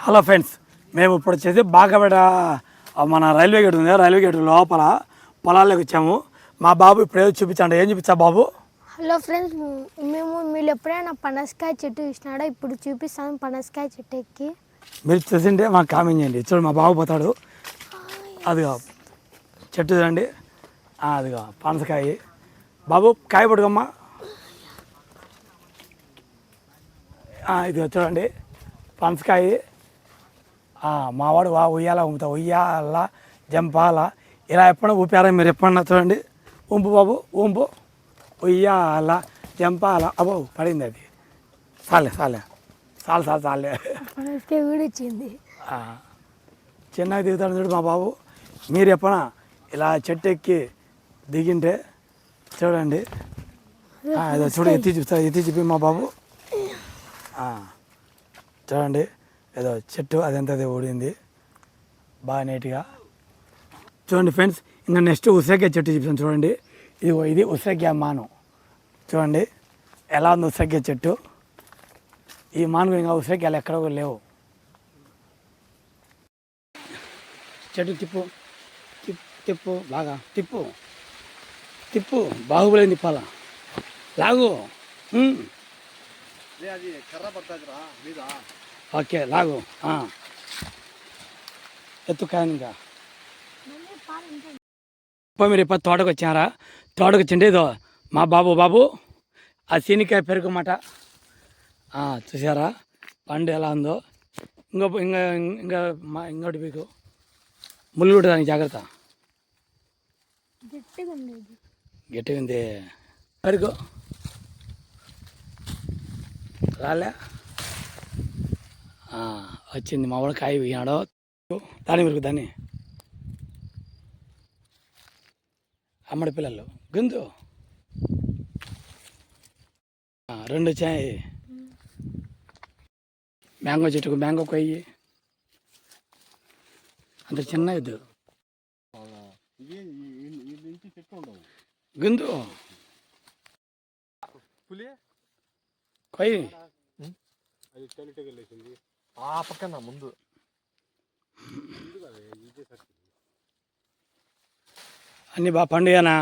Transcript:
Hello friends మేము ఇప్పుడు వచ్చేసి బాగపేట మన రైల్వే గేట్ ఉంది రైల్వే గేట్ లోపల పొలాల్లోకి వచ్చాము. మా బాబు ఇప్పుడు ఏదో చూపించండి. ఏం చూపించా బాబు? హలో ఫ్రెండ్స్ మేము మీరు ఎప్పుడైనా పనసకాయ చెట్టు చూసినాడో? ఇప్పుడు చూపిస్తాను పనసకాయ చెట్టు ఎక్కి. మీరు చూసింటే మాకు కామెంట్ చేయండి. చూడు మా బాబు పోతాడు. అదిగో చెట్టు చూడండి. ఆ, అదిగో పనసకాయ. బాబు కాయ పట్టుకోమ్మా. ఆ, ఇదిగో చూడండి. పనసకాయ. మావాడు వా ఉయ్యాల ఊపుతా ఉయ్యాల జంపాల. ఇలా ఎప్పుడైనా ఊపారా మీరు ఎప్పుడన్నా చూడండి. ఉంపు బాబు ఉంపు ఉయ్యాల జంపాల. అబ్బో పడింది అది. చాలే చాలే చాలు చాలు చాలే వచ్చింది ఆ, చిన్నగా దిగుతాడు చూడు మా బాబు. మీరు ఎప్పుడైనా ఇలా చెట్టు ఎక్కి దిగింటే చూడండి. చూడు ఎత్తి చూస్తా ఎత్తి చూపి మా బాబు. చూడండి. ఏదో చెట్టు అదంతా ఊడింది. బాగా నీట్గా చూడండి ఫ్రెండ్స్ ఇంకా నెక్స్ట్ ఉసిరికాయ చెట్టు చూపిస్తాను చూడండి. ఇది ఇది ఉసిరికాయ మాను. చూడండి ఎలా ఉంది ఉసిరికాయ చెట్టు? ఈ మాను ఇంకా ఉసిరికాయలు ఎక్కడ కూడా లేవు. చెట్టు తిప్పు తిప్పు బాగా తిప్పు తిప్పు బాహుబలి తిప్పాల. లాగు. అది కర్ర పడుతుందిరా మీద. ఓకే లాగు. ఎత్తు కాయనుగా ఇంకా. మీరు ఇప్పుడు తోటకు వచ్చారా? తోటకు వచ్చిండేదో మా బాబు బాబు ఆ సీనికాయ పెరుగుమాట. చూసారా పండు ఎలా ఉందో. ఇంకో ఇంకా ఇంకా మా ఇంకోటి మీకు. ముళ్ళు కూడా దానికి జాగ్రత్త. గట్టిగా ఉంది పెరుగు. రాలే. వచ్చింది మా వాడు కాయ పోయినాడు దాని వరకు దాన్ని. అమ్మడి పిల్లలు. గుందు ఆ, రెండు వచ్చాయి మ్యాంగో చెట్టుకు మ్యాంగో కొయ్యి. అంత చిన్న ఉండవు గుందు కొయ్యి. ఆ పక్కన ముందు. అన్నీ బాగా పండుగనా?